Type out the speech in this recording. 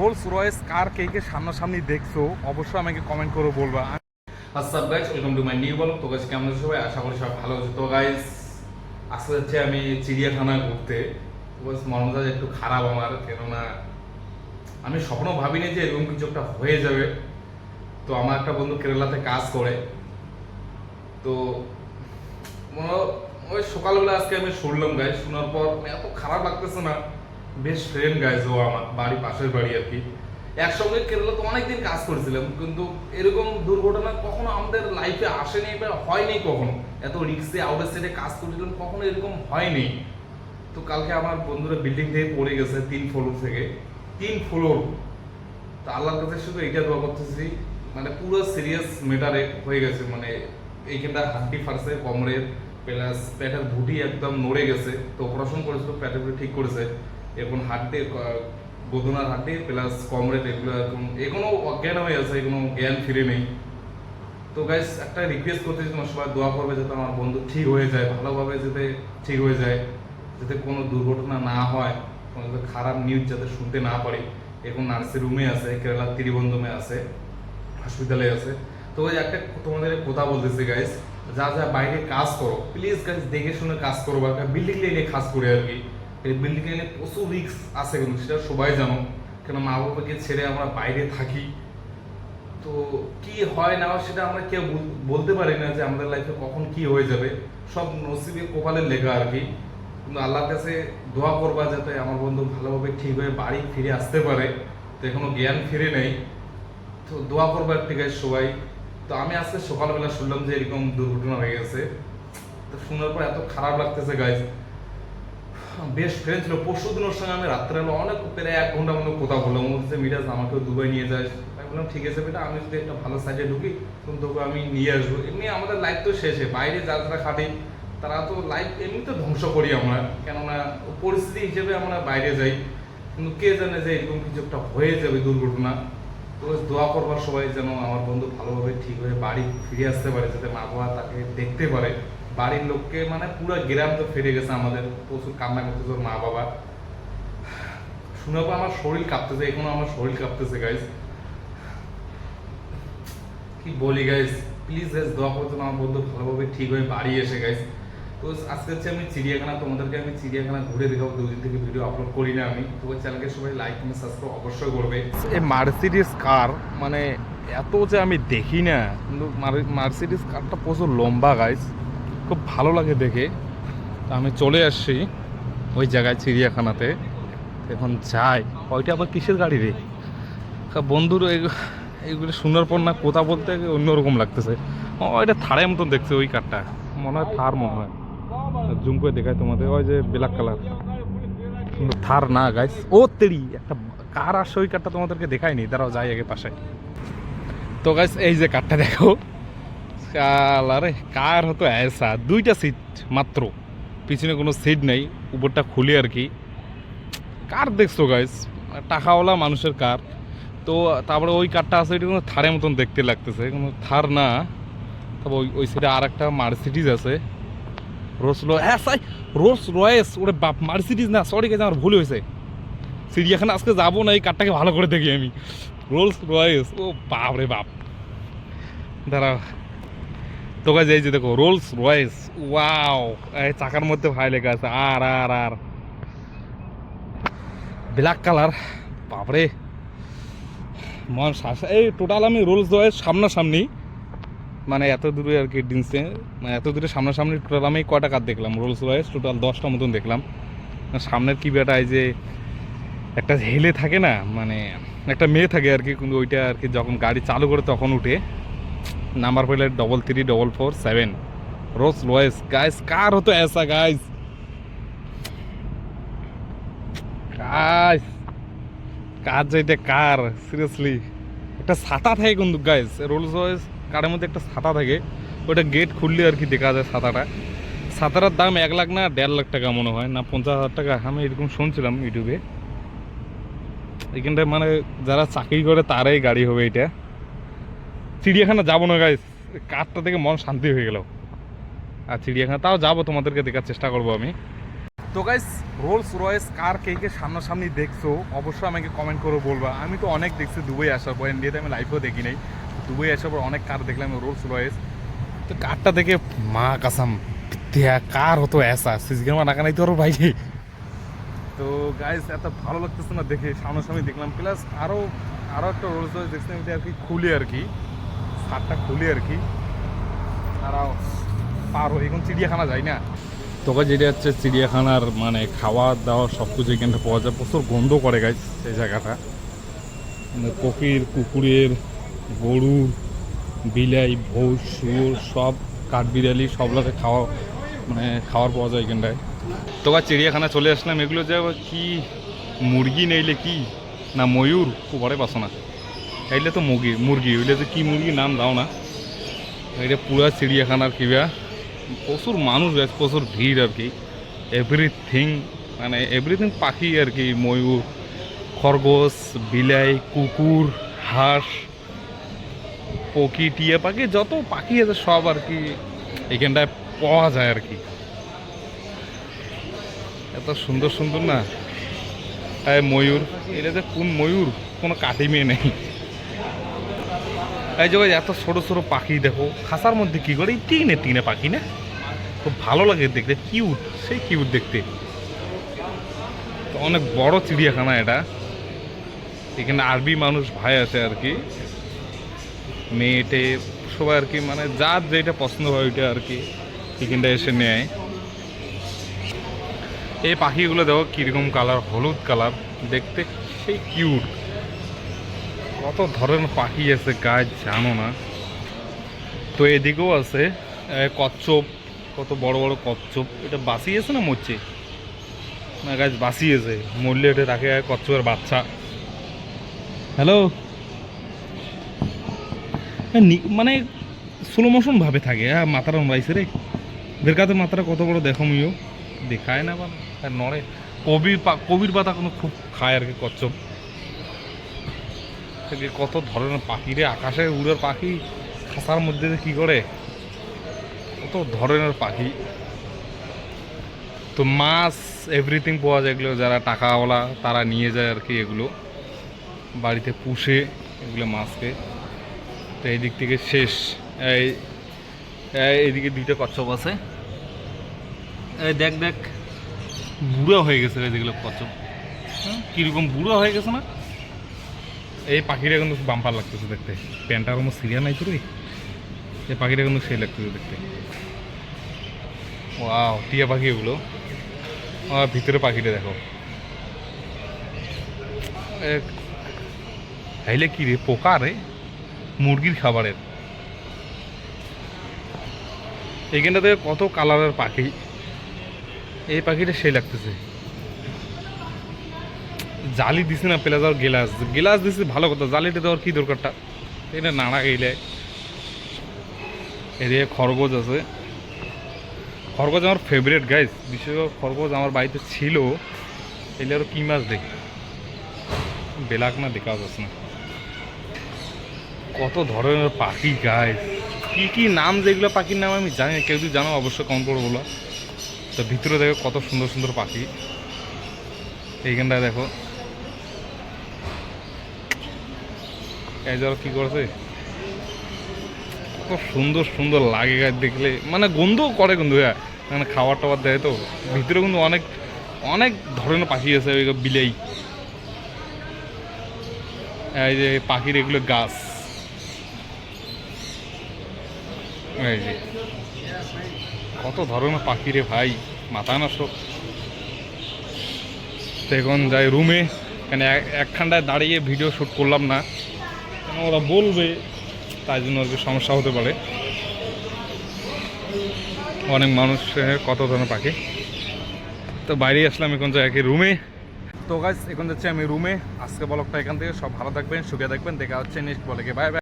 Rolls Royce কার কে কে সামনাসামনি দেখছ, অবশ্যই আমাকে কমেন্ট করে বলবা। আসসালাম guys welcome to my new blog তো গাইস কেমন আছো সবাই? আশা করি সব ভালো আছে। তো গাইস আজকে হচ্ছে আমি চিড়িয়াখানায় ঘুরতে। গাইস মনমেজাজ একটু খারাপ আমার, কেননা আমি স্বপ্ন ভাবিনি যে এরকম কিছু একটা হয়ে যাবে। তো আমার একটা বন্ধু কেরালাতে কাজ করে। তো ওই সকালবেলা আজকে আমি শুনলাম গাই শোনার পর মানে এত খারাপ লাগতেছে না। বেশ ফ্রেন্ড গাইজ ও আমার, বাড়ি পাশের বাড়ি আর কি। একসঙ্গে কেরালা তো অনেকদিন কাজ করেছিলাম, কিন্তু এরকম দুর্ঘটনা কখনো আমাদের লাইফে আসেনি বা হয়নি কখনো। এত রিক্সে আউটার সাইডে কাজ করেছিলাম, কখনো এরকম হয়নি। তো কালকে আমার বন্ধুরা বিল্ডিং থেকে পড়ে গেছে তিন ফ্লোর থেকে। তিন ফ্লোর তো আল্লাহর কাছে শুধু এইটা দোয়া করতেছি মানে পুরো সিরিয়াস মেটারে হয়ে গেছে মানে এইখানটা হাড্ডি ফাটছে, কোমরের প্লাস পেটের ভুটি একদম নড়ে গেছে। তো অপারেশন করেছিল ভুটি ঠিক করেছে। এখন হাড্ডি গোদনার হাড্ডি প্লাস কোমরের এগুলো এখন, এখনও অজ্ঞান হয়ে আছে, এখনও জ্ঞান ফিরে নেই। তো গাইস একটা রিকোয়েস্ট করতেছি তোমার সবাই দোয়া করবে যাতে আমার বন্ধু ঠিক হয়ে যায়, ভালোভাবে যাতে ঠিক হয়ে যায়, যাতে কোনো দুর্ঘটনা না হয়, কোনো যাতে খারাপ নিউজ যাতে শুনতে না পারি। এখন নার্সিং রুমে আছে কেরালার ত্রিবন্ধমে আছে হসপিটালে আছে। তো ওই একটা তোমাদের কথা বলতেছি গাইস যা যা বাইরে কাজ করো প্লিজ গাইস দেখে শুনে কাজ করো বা বিল্ডিং লাইনে কাজ করে আর কি। এই বিল্ডিং লাইনে প্রচুর রিস্ক আছে কিন্তু, সেটা সবাই জানো। কেন মা বাবাকে ছেড়ে আমরা বাইরে থাকি। তো কি হয় না সেটা আমরা কেউ বল- বলতে পারি না যে আমাদের লাইফে কখন কি হয়ে যাবে। সব নসিবে কপালের লেখা আর কি। কিন্তু আল্লাহর কাছে দোয়া করবা যাতে আমার বন্ধু ভালোভাবে ঠিক হয়ে বাড়ি ফিরে আসতে পারে। তো এখনও জ্ঞান ফিরে নেই। তো দোয়া করব একটি গাইজ সবাই। তো আমি আজকে সকালবেলা শুনলাম যে এরকম দুর্ঘটনা হয়ে গেছে। তো শোনার পর এত খারাপ লাগতেছে গাইজ বেশ ফ্রেন্ড ছিল। পরশু দিন ওর সঙ্গে আমি রাত্রেবেলা অনেক, প্রায় এক ঘণ্টা মতো কথা বললাম বলছে মিরাজ, আমাকেও দুবাই নিয়ে যাস আমি বললাম, ঠিক আছে বেটা, আমি যদি একটা ভালো সাইডে ঢুকি, তখন তোকে আমি নিয়ে আসব। এমনি আমাদের লাইফ তো শেষে বাইরে যারা যারা খাটি, তারা তো লাইফ এমনি তো ধ্বংস করি আমরা। কেননা, পরিস্থিতি হিসেবে আমরা বাইরে যাই। কিন্তু কে জানে যে এরকম কিছু একটা হয়ে যাবে দুর্ঘটনা। তো দোয়া করবার সবাই যেন আমার বন্ধু ভালোভাবে ঠিক হয়ে বাড়ি ফিরে আসতে পারে, যাতে মা বাবা তাকে দেখতে পারে। বাড়ির লোককে মানে পুরো গ্রাম তো ফিরে গেছে, আমাদের প্রচুর কান্না করতেছে মা বাবা শুনে পর আমার শরীর কাঁপতেছে, এখনও আমার শরীর কাঁপতেছে গাইজ কি বলি গাইজ প্লিজ গাইজ দোয়া করতে আমার বন্ধু ভালোভাবে ঠিক হয়ে বাড়ি এসে গাইজ তো আজকে হচ্ছে আমি চিড়িয়াখানা, তোমাদেরকে আমি চিড়িয়াখানা ঘুরে দেখাবো, দুদিন থেকে ভিডিও আপলোড করি না আমি। তো চ্যানেলকে সবাই লাইক কমেন্ট সাবস্ক্রাইব অবশ্যই করবে। এই মার্সিডিস কার মানে এত যে আমি দেখি না, কিন্তু মার্সিডিস কারটা প্রচুর লম্বা গাইজ খুব ভালো লাগে দেখে। আমি চলে আসছি ওই জায়গায় চিড়িয়াখানাতে। এখন যাই। ওইটা আবার কিসের গাড়ি রে? বন্ধুর এই- এইগুলো শোনার পর না কথা বলতে অন্যরকম লাগতেছে। ও এটা থারের মতন দেখছে ওই কারটা। মনে হয় থার মনে হয়। জুম করে দেখায় তোমাদের। ওই যে ব্ল্যাক কালার। থার না গাইস ও, তেরি! একটা কার আসছে ওই কারটা তোমাদেরকে দেখায়নি। দাঁড়াও, যাই আগে পাশে। তো গাইস এই যে কারটা দেখো। আরে কার হতো এসা? দুইটা সিট মাত্র। পিছনে কোনো সিট নেই, উপরটা খুলে আর কি। কার দেখছ গাইস টাকাওয়ালা মানুষের কার। তো তারপরে ওই কারটা আছে ওইটা কোনো থারের মতন দেখতে লাগতেছে, কোনো থার না। তবে ওই ওই সাইডে আর একটা মার্সিডিজ আছে রোস হ্যাঁ সাই রোস রয়েস ওরে বাপ মার্সিডিজ না সরি গেছে আমার ভুল হয়েছে। চিড়িয়াখানা আজকে যাব না, এই কারটাকে ভালো করে দেখি আমি। রোলস রয়েস ও বাপ রে বাপ। দাঁড়াও। তো গাছ এই যে দেখো রোলস রয়েস ওয়াও এই চাকার মধ্যে ভাই লেখা আছে, আর আর আর। ব্ল্যাক কালার বাপরে। মন শ্বাস এই টোটাল আমি রোলস রয়েস সামনাসামনি মানে এত দূরে আর কি ডিনসে মানে এত দূরে সামনাসামনি টোটাল আমি কয়টা কার দেখলাম? রোলস রয়েস টোটাল দশটা মতন দেখলাম। সামনের কি এই যে একটা হেলে থাকে না মানে একটা মেয়ে থাকে আর কি, কিন্তু ওইটা আর কি যখন গাড়ি চালু করে তখন উঠে। Number plate double three double four seven Rolls Royce guys car হতো ऐसा গাইস গাইস কার যেটা কার? সিরিয়াসলি একটা ছাতা থাকে কিন্তু গাইস রোলস রয়েস কারের মধ্যে একটা ছাতা থাকে। ওটা গেট খুললে আর কি দেখা যায় ছাতাটা। ছাতাটার দাম এক লাখ না দেড় লাখ টাকা মনে হয়, না পঞ্চাশ হাজার টাকা। আমি এরকম শুনছিলাম ইউটিউবে এখানটায় মানে যারা চাকরি করে, তারাই গাড়ি হবে এটা। চিড়িয়াখানা যাব না গাইস কাঠটা থেকে মন শান্তি হয়ে গেল। আর চিড়িয়াখানা তাও যাব, তোমাদেরকে দেখার চেষ্টা করব আমি। তো গাইস রোলস রয়েস কার কে কে সামনাসামনি দেখছ, অবশ্যই আমাকে কমেন্ট করে বলবা। আমি তো অনেক দেখছি দুবাই আসার পর ইন্ডিয়াতে আমি লাইফেও দেখি নাই। দুবাই আসার পর অনেক কার দেখলাম রোলস রয়েস তো কারটা দেখে, মা কাসাম কার হতো এসা। সিজগেমা নাকা নাই তোর ভাই। তো গাইস এত ভালো লাগতেছে না দেখে। সামনাসামনি দেখলাম। প্লাস আরও আরও একটা রোলস রয়েস দেখছি আর কি খুলে আর কি। সারটা খুলে আর কি। তারা পারো এখন চিড়িয়াখানা যায় না। তোকে যেটা হচ্ছে চিড়িয়াখানার মানে খাওয়া দাওয়া সব কিছু এখানটা পাওয়া যায়। প্রচুর গন্ধ করে গাছ সেই জায়গাটা। মানে কোকির কুকুরের গরুর বিলাই, ভোজ, শুয়োর, সব কাঠবিড়ালি সব লোকে খাওয়া মানে খাওয়ার পাওয়া যায় এখানটায়। তো বা চিড়িয়াখানা চলে আসলাম। এগুলো যে কি মুরগি নেইলে কি? না ময়ূর? খুব পাশো এইলে তো মুরগি মুরগি ওইলে যে কি মুরগি নাম দাও না। এটা পুরা চিড়িয়াখানার কিবা। প্রচুর মানুষ গেছে প্রচুর ভিড় আর কি। এভরিথিং মানে এভরিথিং পাখি আর কি, ময়ূর, খরগোশ, বিলাই, কুকুর, হাঁস পকি টিয়া পাখি, যত পাখি আছে সব আর কি এখানটায় পাওয়া যায় আর কি। এত সুন্দর সুন্দর না। এই ময়ূর এটা যে কোন ময়ূর, কোনো কাটি মেয়ে নেই। এই যে এত ছোট ছোট পাখি দেখো, খাসার মধ্যে কি করে? এই টিনে টিনে পাখি না? খুব ভালো লাগে দেখতে কিউট সেই কিউট দেখতে। তো অনেক বড় চিড়িয়াখানা এটা। এখানে আরবি মানুষ ভাই আছে আর কি। মেয়েটে সবাই আর কি মানে যার যেটা পছন্দ হয় ওইটা আর কি এখানটা এসে নেয়। এই পাখিগুলো দেখো কীরকম কালার হলুদ কালার দেখতে সেই কিউট কত ধরনের পাখি আছে গাছ জানো না। তো এদিকেও আছে কচ্ছপ, কত বড় বড় কচ্ছপ। এটা বাসিয়েছে না মরছে? না গাছ বাসিয়েছে মরলে এটা রাখে কচ্ছপের বাচ্চা। হ্যালো মানে স্লো মোশন ভাবে থাকে হ্যাঁ মাথার রাইছে রে। বেরকাতে মাথাটা কত বড় দেখো মিও। দেখায় না বা নড়ে। কবির কবির পাতা কোনো খুব খায় আর কি কচ্ছপ। থেকে কত ধরনের পাখি রে আকাশে উড়ার পাখি খাসার মধ্যে কি করে? কত ধরনের পাখি। তো মাছ এভরিথিং পাওয়া যায় এগুলো যারা টাকাওয়ালা তারা নিয়ে যায় আর কি এগুলো। বাড়িতে পুষে এগুলো মাছকে। তো এই দিক থেকে শেষ। এই এই- এইদিকে দুইটা কচ্ছপ আছে। এই দেখ দেখ। বুড়ো হয়ে গেছে রে যেগুলো কচ্ছপ। হ্যাঁ, কীরকম বুড়ো হয়ে গেছে না? এই পাখিটা কিন্তু বাম্পার লাগতেছে দেখতে। প্যান্টার কোনো সিরিয়া নাই তো রে এই পাখিটা কিন্তু সেই লাগতেছে দেখতে। ওয়াও টিয়া পাখি এগুলো। আর ভিতরে পাখিটা দেখো। হাইলে কি রে, পোকা রে? মুরগির খাবারের। এইখানটাতে কত কালারের পাখি। এই পাখিটা সেই লাগতেছে। জালি দিছে না পেলে যাওয়ার গেলাস গেলাস দিছে, ভালো কথা, জালিটা দেওয়ার কি দরকারটা এটা নাড়া গেলে এদিকে খরগোজ আছে। খরগোজ আমার ফেভারিট গাইস বিশেষ করে খরগোজ আমার বাড়িতে ছিল। এলে আরও কি মাছ দেখি? বেলাক না দেখা যাচ্ছে না। কত ধরনের পাখি গাইস কি কি নাম যেগুলো পাখির নাম আমি জানি না কেউ যদি জানো অবশ্যই কম করে বলো। তো ভিতরে দেখো কত সুন্দর সুন্দর পাখি। এইখানটায় দেখো। যারা কি করেছে? কত সুন্দর সুন্দর লাগে গাছ দেখলে। মানে গন্ধও করে কিন্তু হ্যাঁ। মানে খাবার টাবার দেয় তো। ভিতরে কিন্তু অনেক অনেক ধরনের পাখি আছে, ওই বিলেই। এই যে পাখির এগুলো গাছ। এই যে। কত ধরনের পাখি রে ভাই মাথা নষ্ট। তো এখন যাই, রুমে, এখানে এক- একখানটায় দাঁড়িয়ে ভিডিও শ্যুট করলাম না। ওরা বলবে, তাই জন্য আর কি সমস্যা হতে পারে। অনেক মানুষ কত ধরনের পাখি। তো বাইরে আসলাম এখন যাই একই রুমে তো গাছ এখন যাচ্ছি আমি রুমে আজকে ব্লগটা এখান থেকে সব ভালো থাকবেন, সুখে থাকবেন। দেখা হচ্ছে নেক্সট বলে বাই বাই